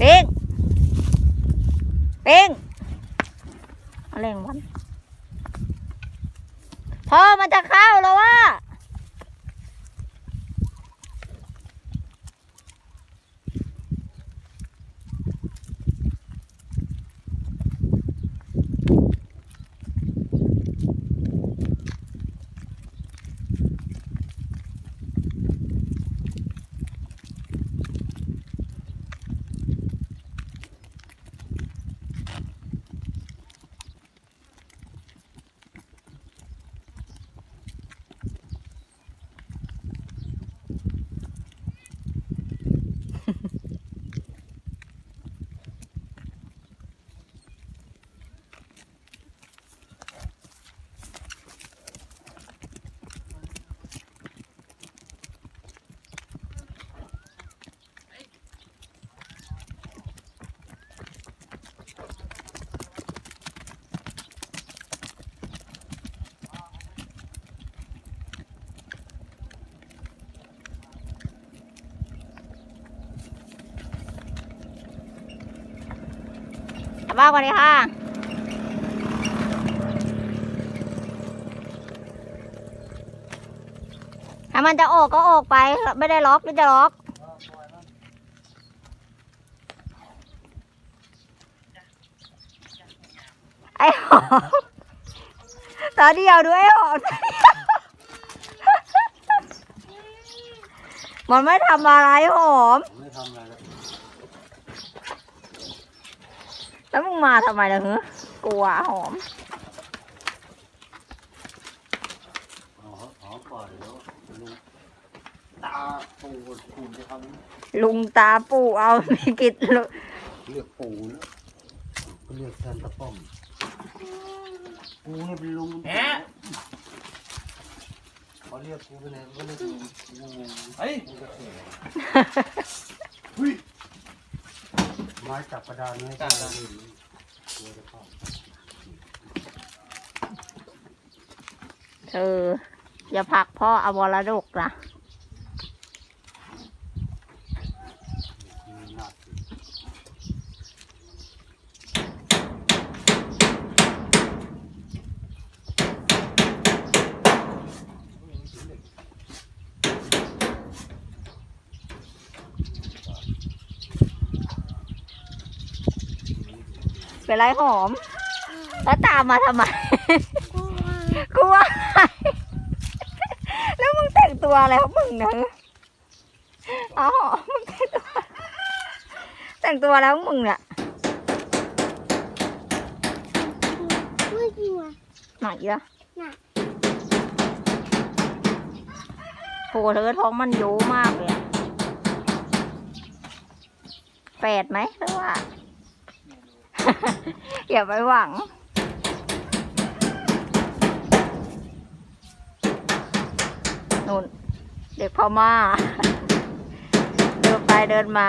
ปิงปิงอะไรของมันพ่อมันจะเข้าแล้วว่ะ บ้านกันเลยค่ะถ้ามันจะออกก็ออกไป ไม่ได้ล็อกหรือจะล็อกไอ้หอมตาเดียวด้วยไอ้หอมมันไม่ทำอะไรหอมผมไม่ทำอะไร แล้วแล้วมึงมาทำไมล่ะเหรอกลัวหอมอ๋ออ๋อปล่อยแล้วลุงตาปูปูจะทำลุงตาปู่เอาไม่กิดลุเรียกปูนะเขาเรียกแทนตะป้อมปูเนี่ยเป็นลุงแหเขาเรียกกูไปไหนเขาเรียกลุงลุงเฮ้ยลุงกระเทียม ไม้จับกระดานให้จับกระดานตัวจะเข้าเธออย่าผลักพ่อเอาวรดกนะ มีหน้าที่ เป็นไรหอม แล้วตามมาทำไมกลัวแล้วมึงแต่งตัวอะไรของมึงเนอะอ๋อมึงแต่งตัวแต่งตัวแล้วมึงเนี่ยไม่จริงว่ะไหนอะน่ะโหเธอท้องมันโยมากเลยอะแปดไหมหรือว่า อย่าไปหวัง นู่น เด็กพ่อมา เดินไปเดินมา